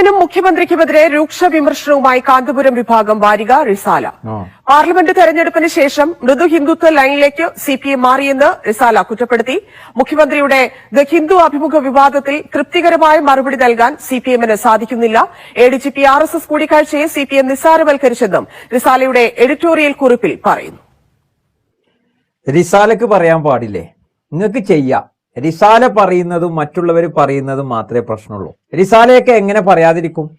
എമ്മിനും മുഖ്യമന്ത്രിക്കുമെതിരെ രൂക്ഷ വിമർശനവുമായി കാന്തപുരം വിഭാഗം വാരിക റിസാല. പാർലമെന്റ് തെരഞ്ഞെടുപ്പിന് ശേഷം മൃദു ഹിന്ദുത്വ ലൈനിലേക്ക് സിപിഎം മാറിയെന്ന് റിസാല കുറ്റപ്പെടുത്തി. മുഖ്യമന്ത്രിയുടെ ദ ഹിന്ദു അഭിമുഖ വിവാദത്തിൽ തൃപ്തികരമായ മറുപടി നൽകാൻ സിപിഎമ്മിന് സാധിക്കുന്നില്ല. A D G P R S S കൂടിക്കാഴ്ചയെ CPM നിസ്സാരവൽക്കരിച്ചെന്നും റിസാലയുടെ എഡിറ്റോറിയൽ കുറിപ്പിൽ പറയുന്നു. റിസാലക്ക് പറയാൻ പാടില്ലേ? നിങ്ങൾക്ക് ചെയ്യാം. റിസാല പറയുന്നതും മറ്റുള്ളവർ പറയുന്നതും മാത്രമേ പ്രശ്നമുള്ളൂ. റിസാലയൊക്കെ എങ്ങനെ പറയാതിരിക്കും?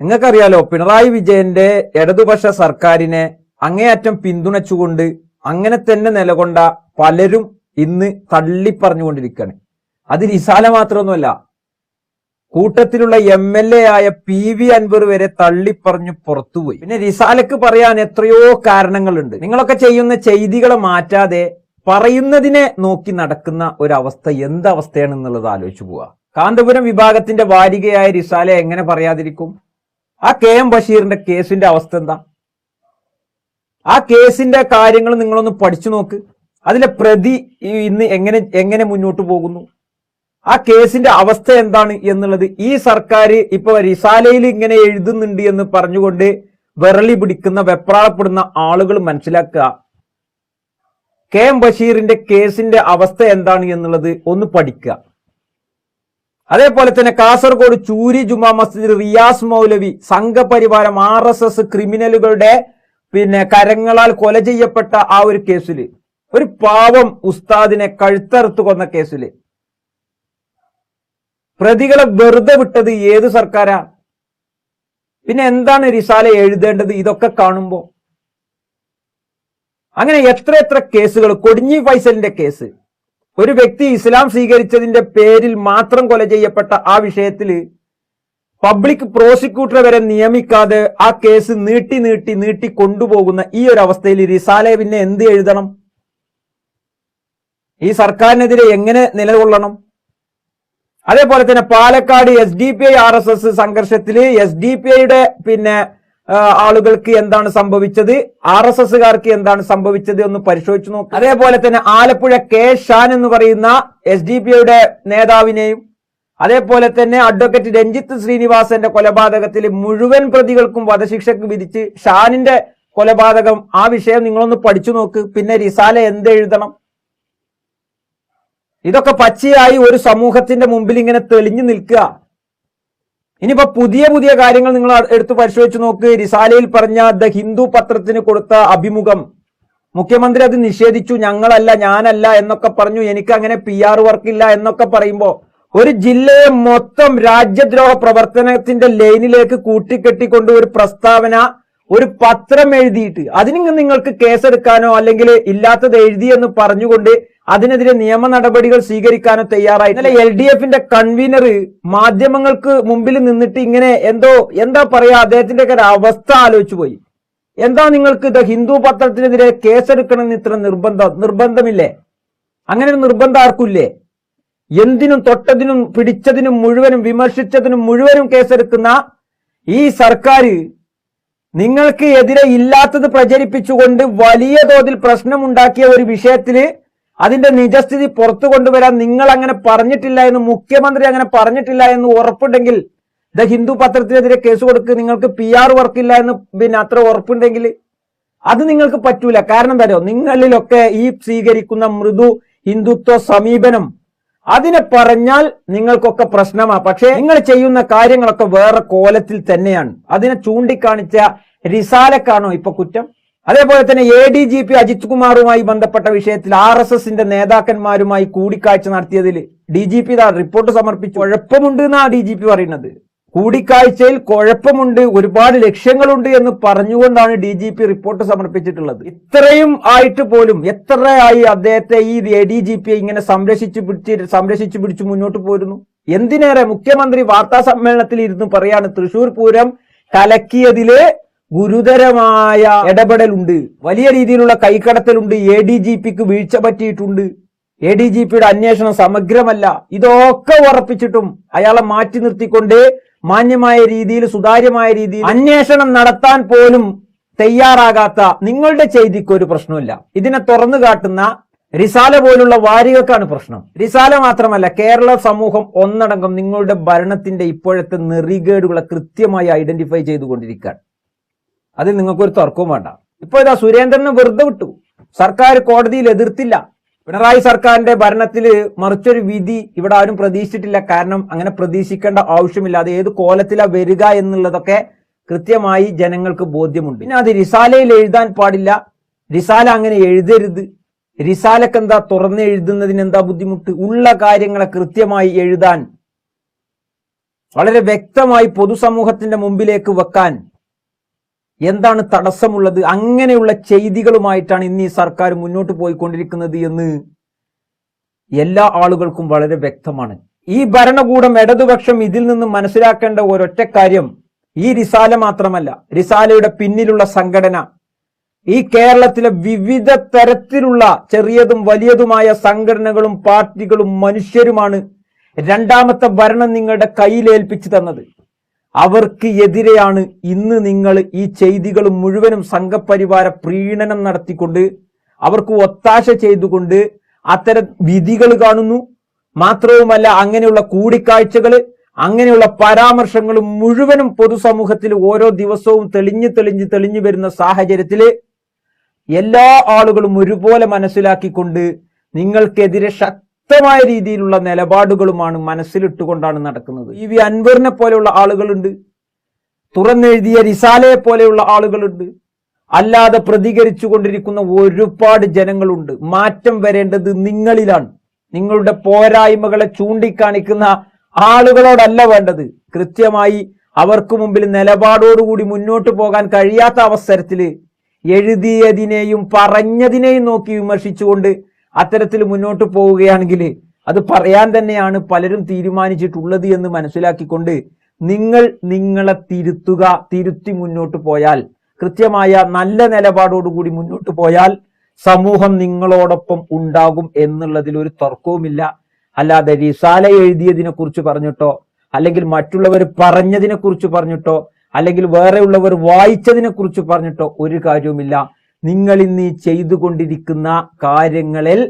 നിങ്ങൾക്കറിയാലോ പിണറായി വിജയന്റെ ഇടതുപക്ഷ സർക്കാരിനെ അങ്ങേയറ്റം പിന്തുണച്ചുകൊണ്ട് അങ്ങനെ തന്നെ നിലകൊണ്ട പലരും ഇന്ന് തള്ളിപ്പറഞ്ഞുകൊണ്ടിരിക്കുകയാണ്. അത് റിസാല മാത്രമൊന്നുമല്ല. കൂട്ടത്തിലുള്ള എം എൽ എ ആയ പി വി അൻവർ വരെ തള്ളിപ്പറഞ്ഞു പുറത്തുപോയി. പിന്നെ റിസാലക്ക് പറയാൻ എത്രയോ കാരണങ്ങളുണ്ട്. നിങ്ങളൊക്കെ ചെയ്യുന്ന ചെയ്തികളെ മാറ്റാതെ പറയുന്നതിനെ നോക്കി നടക്കുന്ന ഒരവസ്ഥ എന്തവസ്ഥയാണെന്നുള്ളത് ആലോചിച്ചു പോവുക. കാന്തപുരം വിഭാഗത്തിന്റെ വാരികയായ റിസാല എങ്ങനെ പറയാതിരിക്കും? ആ കെ എം ബഷീറിന്റെ കേസിന്റെ അവസ്ഥ എന്താ? ആ കേസിന്റെ കാര്യങ്ങൾ നിങ്ങളൊന്ന് പഠിച്ചു നോക്ക്. അതിലെ പ്രതി ഇന്ന് എങ്ങനെ എങ്ങനെ മുന്നോട്ട് പോകുന്നു? ആ കേസിന്റെ അവസ്ഥ എന്താണ് എന്നുള്ളത് ഈ സർക്കാർ ഇപ്പൊ റിസാലയിൽ ഇങ്ങനെ എഴുതുന്നുണ്ട് എന്ന് പറഞ്ഞുകൊണ്ട് വിറളി പിടിക്കുന്ന വെപ്രാളപ്പെടുന്ന ആളുകൾ മനസ്സിലാക്കുക. കെ എം ബഷീറിന്റെ കേസിന്റെ അവസ്ഥ എന്താണ് എന്നുള്ളത് ഒന്ന് പഠിക്കുക. അതേപോലെ തന്നെ കാസർഗോഡ് ചൂരി ജുമാ മസ്ജിദ് റിയാസ് മൗലവി സംഘപരിവാരം ആർ എസ് എസ് ക്രിമിനലുകളുടെ പിന്നെ കരങ്ങളാൽ കൊല ചെയ്യപ്പെട്ട ആ ഒരു കേസിൽ ഒരു പാവം ഉസ്താദിനെ കഴുത്തറുത്ത് കൊന്ന കേസിൽ പ്രതികളെ വെറുതെ വിട്ടത് ഏത് സർക്കാരാ? പിന്നെ എന്താണ് റിസാല എഴുതേണ്ടത്? ഇതൊക്കെ കാണുമ്പോ അങ്ങനെ എത്ര എത്ര കേസുകൾ കൊടിഞ്ഞി ഫൈസലിന്റെ കേസ്. ഒരു വ്യക്തി ഇസ്ലാം സ്വീകരിച്ചതിന്റെ പേരിൽ മാത്രം കൊല ചെയ്യപ്പെട്ട ആ വിഷയത്തിൽ പബ്ലിക് പ്രോസിക്യൂട്ടറെ വരെ നിയമിക്കാതെ ആ കേസ് നീട്ടി നീട്ടി നീട്ടി കൊണ്ടുപോകുന്ന ഈ ഒരു അവസ്ഥയിൽ റിസാലെ പിന്നെ എന്ത് എഴുതണം? ഈ സർക്കാരിനെതിരെ എങ്ങനെ നിലകൊള്ളണം? അതേപോലെ തന്നെ Palakkad S D P I R S S സംഘർഷത്തിൽ എസ് ഡി പി ഐയുടെ പിന്നെ ആളുകൾക്ക് എന്താണ് സംഭവിച്ചത്? ആർ എസ് എസുകാർക്ക് എന്താണ് സംഭവിച്ചത് ഒന്ന് പരിശോധിച്ചു നോക്കുക അതേപോലെ തന്നെ ആലപ്പുഴ കെ ഷാൻ എന്ന് പറയുന്ന എസ് ഡി പി യുടെ നേതാവിനെയും അതേപോലെ തന്നെ അഡ്വക്കേറ്റ് രഞ്ജിത്ത് ശ്രീനിവാസന്റെ കൊലപാതകത്തിൽ മുഴുവൻ പ്രതികൾക്കും വധശിക്ഷക്ക് വിധിച്ച് ഷാനിന്റെ കൊലപാതകം. ആ വിഷയം നിങ്ങളൊന്ന് പഠിച്ചു നോക്ക്. പിന്നെ റിസാല എന്ത് എഴുതണം? ഇതൊക്കെ പച്ചയായി ഒരു സമൂഹത്തിന്റെ മുമ്പിൽ ഇങ്ങനെ തെളിഞ്ഞു നിൽക്കുക. ഇനിയിപ്പോ പുതിയ പുതിയ കാര്യങ്ങൾ നിങ്ങൾ എടുത്തു പരിശോധിച്ച് നോക്ക്. റിസാലയിൽ പറഞ്ഞ ദ ഹിന്ദു പത്രത്തിന് കൊടുത്ത അഭിമുഖം. മുഖ്യമന്ത്രി അത് നിഷേധിച്ചു. ഞങ്ങളല്ല ഞാനല്ല എന്നൊക്കെ പറഞ്ഞു. എനിക്ക് അങ്ങനെ പി ആർ വർക്കില്ല എന്നൊക്കെ പറയുമ്പോ ഒരു ജില്ലയെ മൊത്തം രാജ്യദ്രോഹ പ്രവർത്തനത്തിന്റെ ലൈനിലേക്ക് കൂട്ടിക്കെട്ടിക്കൊണ്ട് ഒരു പ്രസ്താവന ഒരു പത്രം എഴുതിയിട്ട് അതിന് നിങ്ങൾക്ക് കേസെടുക്കാനോ അല്ലെങ്കിൽ ഇല്ലാത്തത് എഴുതിയെന്ന് പറഞ്ഞുകൊണ്ട് അതിനെതിരെ നിയമ നടപടികൾ സ്വീകരിക്കാനോ തയ്യാറായി. എൽ ഡി എഫിന്റെ കൺവീനർ മാധ്യമങ്ങൾക്ക് മുമ്പിൽ നിന്നിട്ട് ഇങ്ങനെ എന്തോ എന്താ പറയാ അദ്ദേഹത്തിന്റെ ഒക്കെ അവസ്ഥ ആലോചിച്ചു പോയി. എന്താ നിങ്ങൾക്ക് ഇത് ഹിന്ദു പത്രത്തിനെതിരെ കേസെടുക്കണമെന്ന് ഇത്ര നിർബന്ധം നിർബന്ധമില്ലേ? അങ്ങനെ ഒരു നിർബന്ധം ആർക്കില്ലേ എന്തിനും തൊട്ടതിനും പിടിച്ചതിനും മുഴുവനും വിമർശിച്ചതിനും മുഴുവനും കേസെടുക്കുന്ന ഈ സർക്കാർ നിങ്ങൾക്ക് എതിരെ ഇല്ലാത്തത് പ്രചരിപ്പിച്ചുകൊണ്ട് വലിയ തോതിൽ പ്രശ്നമുണ്ടാക്കിയ ഒരു വിഷയത്തിൽ അതിന്റെ നിജസ്ഥിതി പുറത്തു കൊണ്ടുവരാൻ നിങ്ങൾ അങ്ങനെ പറഞ്ഞിട്ടില്ല എന്ന് മുഖ്യമന്ത്രി അങ്ങനെ പറഞ്ഞിട്ടില്ല എന്ന് ഉറപ്പുണ്ടെങ്കിൽ ദ ഹിന്ദു പത്രത്തിനെതിരെ കേസ് കൊടുക്ക് നിങ്ങൾക്ക് പി ആർ വർക്കില്ല എന്ന് പിന്നെ അത്ര ഉറപ്പുണ്ടെങ്കിൽ അത് നിങ്ങൾക്ക് പറ്റൂല. കാരണം എന്താ നിങ്ങളിലൊക്കെ ഈ സ്വീകരിക്കുന്ന മൃദു ഹിന്ദുത്വ സമീപനം അതിനെ പറഞ്ഞാൽ നിങ്ങൾക്കൊക്കെ പ്രശ്നമാ. പക്ഷേ നിങ്ങൾ ചെയ്യുന്ന കാര്യങ്ങളൊക്കെ വേറെ കോലത്തിൽ തന്നെയാണ്. അതിനെ ചൂണ്ടിക്കാണിച്ച റിസാലക്കാണോ ഇപ്പൊ കുറ്റം? അതേപോലെ തന്നെ A D G P Ajith കുമാറുമായി ബന്ധപ്പെട്ട വിഷയത്തിൽ ആർ എസ് എസിന്റെ നേതാക്കന്മാരുമായി കൂടിക്കാഴ്ച നടത്തിയതിൽ ഡി ജി പി റിപ്പോർട്ട് സമർപ്പിച്ചു. കുഴപ്പമുണ്ട് എന്നാണ് ഡി ജി പി പറയുന്നത്. കൂടിക്കാഴ്ചയിൽ കുഴപ്പമുണ്ട് ഒരുപാട് ലക്ഷ്യങ്ങളുണ്ട് എന്ന് പറഞ്ഞുകൊണ്ടാണ് ഡി ജി പി റിപ്പോർട്ട് സമർപ്പിച്ചിട്ടുള്ളത്. ഇത്രയും ആയിട്ട് പോലും എത്രയായി അദ്ദേഹത്തെ ഈ എ ഡി ജി പി ഇങ്ങനെ സംരക്ഷിച്ചു പിടിച്ച് സംരക്ഷിച്ചു പിടിച്ചു മുന്നോട്ട് പോരുന്നു? എന്തിനേറെ? മുഖ്യമന്ത്രി വാർത്താ സമ്മേളനത്തിൽ ഇരുന്ന് പറയാണ് തൃശൂർ പൂരം കലക്കിയതിൽ ഗുരുതരമായ ഇടപെടലുണ്ട്. വലിയ രീതിയിലുള്ള കൈക്കടത്തലുണ്ട്. എ ഡി ജി പിക്ക് വീഴ്ച പറ്റിയിട്ടുണ്ട്. എ ഡി ജി പിയുടെ അന്വേഷണം സമഗ്രമല്ല. ഇതൊക്കെ ഉറപ്പിച്ചിട്ടും അയാളെ മാറ്റി നിർത്തിക്കൊണ്ട് മാന്യമായ രീതിയിൽ സുതാര്യമായ രീതിയിൽ അന്വേഷണം നടത്താൻ പോലും തയ്യാറാകാത്ത നിങ്ങളുടെ ചെയ്തിക്ക് ഒരു പ്രശ്നമില്ല ഇതിനെ തുറന്നു കാട്ടുന്ന റിസാല പോലുള്ള വാരികൾക്കാണ് പ്രശ്നം. റിസാല മാത്രമല്ല കേരള സമൂഹം ഒന്നടങ്കം നിങ്ങളുടെ ഭരണത്തിന്റെ ഇപ്പോഴത്തെ നെറികേടുകളെ കൃത്യമായി ഐഡന്റിഫൈ ചെയ്തുകൊണ്ടിരിക്കുകയാണ്. അതിൽ നിങ്ങൾക്കൊരു തർക്കവും വേണ്ട. ഇപ്പൊ ഇതാ സുരേന്ദ്രന് വെറുതെ വിട്ടു. സർക്കാർ കോടതിയിൽ എതിർത്തില്ല. പിണറായി സർക്കാരിന്റെ ഭരണത്തിൽ മറിച്ചൊരു വിധി ഇവിടെ ആരും പ്രതീക്ഷിച്ചിട്ടില്ല. കാരണം അങ്ങനെ പ്രതീക്ഷിക്കേണ്ട ആവശ്യമില്ല. അത് ഏത് കോലത്തിലാ വരിക എന്നുള്ളതൊക്കെ കൃത്യമായി ജനങ്ങൾക്ക് ബോധ്യമുണ്ട്. പിന്നെ അത് റിസാലയിൽ എഴുതാൻ പാടില്ല. റിസാല അങ്ങനെ എഴുതരുത്. റിസാലക്ക് എന്താ തുറന്ന് എഴുതുന്നതിന് എന്താ ബുദ്ധിമുട്ട്? ഉള്ള കാര്യങ്ങളെ കൃത്യമായി എഴുതാൻ വളരെ വ്യക്തമായി പൊതുസമൂഹത്തിന്റെ മുമ്പിലേക്ക് വെക്കാൻ എന്താണ് തടസ്സമുള്ളത്? അങ്ങനെയുള്ള ചെയ്തികളുമായിട്ടാണ് ഇന്ന് ഈ സർക്കാർ മുന്നോട്ട് പോയിക്കൊണ്ടിരിക്കുന്നത് എന്ന് എല്ലാ ആളുകൾക്കും വളരെ വ്യക്തമാണ്. ഈ ഭരണകൂടം ഇടതുപക്ഷം ഇതിൽ നിന്ന് മനസ്സിലാക്കേണ്ട ഒരൊറ്റ കാര്യം ഈ റിസാല മാത്രമല്ല റിസാലയുടെ പിന്നിലുള്ള സംഘടന ഈ കേരളത്തിലെ വിവിധ തരത്തിലുള്ള ചെറിയതും വലിയതുമായ സംഘടനകളും പാർട്ടികളും മനുഷ്യരുമാണ് രണ്ടാമത്തെ ഭരണം നിങ്ങളുടെ കയ്യിലേൽപ്പിച്ചു തന്നത്. അവർക്ക് എതിരെയാണ് ഇന്ന് നിങ്ങൾ ഈ ചെയ്തികൾ മുഴുവനും സംഘപരിവാര പ്രീണനം നടത്തിക്കൊണ്ട് അവർക്ക് ഒത്താശ ചെയ്തുകൊണ്ട് അത്തരം വിധികൾ കാണുന്നു. മാത്രവുമല്ല അങ്ങനെയുള്ള കൂടിക്കാഴ്ചകൾ അങ്ങനെയുള്ള പരാമർശങ്ങൾ മുഴുവനും പൊതുസമൂഹത്തിൽ ഓരോ ദിവസവും തെളിഞ്ഞു തെളിഞ്ഞു തെളിഞ്ഞു വരുന്ന സാഹചര്യത്തിൽ എല്ലാ ആളുകളും ഒരുപോലെ മനസ്സിലാക്കിക്കൊണ്ട് നിങ്ങൾക്കെതിരെ ശക്തമായ രീതിയിലുള്ള നിലപാടുകളുമാണ് മനസ്സിലിട്ടുകൊണ്ടാണ് നടക്കുന്നത്. ഇ വി അൻവറിനെ പോലെയുള്ള ആളുകളുണ്ട്. തുറന്നെഴുതിയ റിസാലയെ പോലെയുള്ള ആളുകളുണ്ട്. അല്ലാതെ പ്രതികരിച്ചു കൊണ്ടിരിക്കുന്ന ഒരുപാട് ജനങ്ങളുണ്ട്. മാറ്റം വരേണ്ടത് നിങ്ങളിലാണ്. നിങ്ങളുടെ പോരായ്മകളെ ചൂണ്ടിക്കാണിക്കുന്ന ആളുകളോടല്ല വേണ്ടത്. കൃത്യമായി അവർക്ക് മുമ്പിൽ നിലപാടോടുകൂടി മുന്നോട്ട് പോകാൻ കഴിയാത്ത അവസരത്തിൽ എഴുതിയതിനെയും പറഞ്ഞതിനെയും നോക്കി വിമർശിച്ചുകൊണ്ട് അത്തരത്തിൽ മുന്നോട്ട് പോവുകയാണെങ്കിൽ അത് പറയാൻ തന്നെയാണ് പലരും തീരുമാനിച്ചിട്ടുള്ളത് എന്ന് മനസ്സിലാക്കിക്കൊണ്ട് നിങ്ങൾ നിങ്ങളെ തിരുത്തുക തിരുത്തി മുന്നോട്ട് പോയാൽ കൃത്യമായ നല്ല നിലപാടോടുകൂടി മുന്നോട്ട് പോയാൽ സമൂഹം നിങ്ങളോടൊപ്പം ഉണ്ടാകും എന്നുള്ളതിൽ ഒരു തർക്കവുമില്ല. അല്ലാതെ റിസാല എഴുതിയതിനെ കുറിച്ച് പറഞ്ഞിട്ടോ അല്ലെങ്കിൽ മറ്റുള്ളവർ പറഞ്ഞതിനെ കുറിച്ച് പറഞ്ഞിട്ടോ അല്ലെങ്കിൽ വേറെയുള്ളവർ വായിച്ചതിനെ കുറിച്ച് പറഞ്ഞിട്ടോ ഒരു കാര്യവുമില്ല. നിങ്ങൾ ഇന്ന് ചെയ്തുകൊണ്ടിരിക്കുന്ന കാര്യങ്ങളിൽ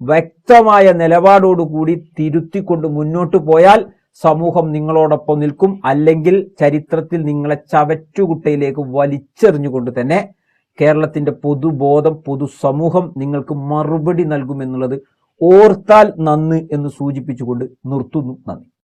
വ്യക്തമായ നിലപാടോടുകൂടി തിരുത്തിക്കൊണ്ട് മുന്നോട്ട് പോയാൽ സമൂഹം നിങ്ങളോടൊപ്പം നിൽക്കും. അല്ലെങ്കിൽ ചരിത്രത്തിൽ നിങ്ങളെ ചവറ്റുകുട്ടയിലേക്ക് വലിച്ചെറിഞ്ഞുകൊണ്ട് തന്നെ കേരളത്തിന്റെ പൊതുബോധം പൊതുസമൂഹം നിങ്ങൾക്ക് മറുപടി നൽകുമെന്നുള്ളത് ഓർത്താൽ നന്ന് എന്ന് സൂചിപ്പിച്ചുകൊണ്ട് നിർത്തുന്നു. നന്ദി.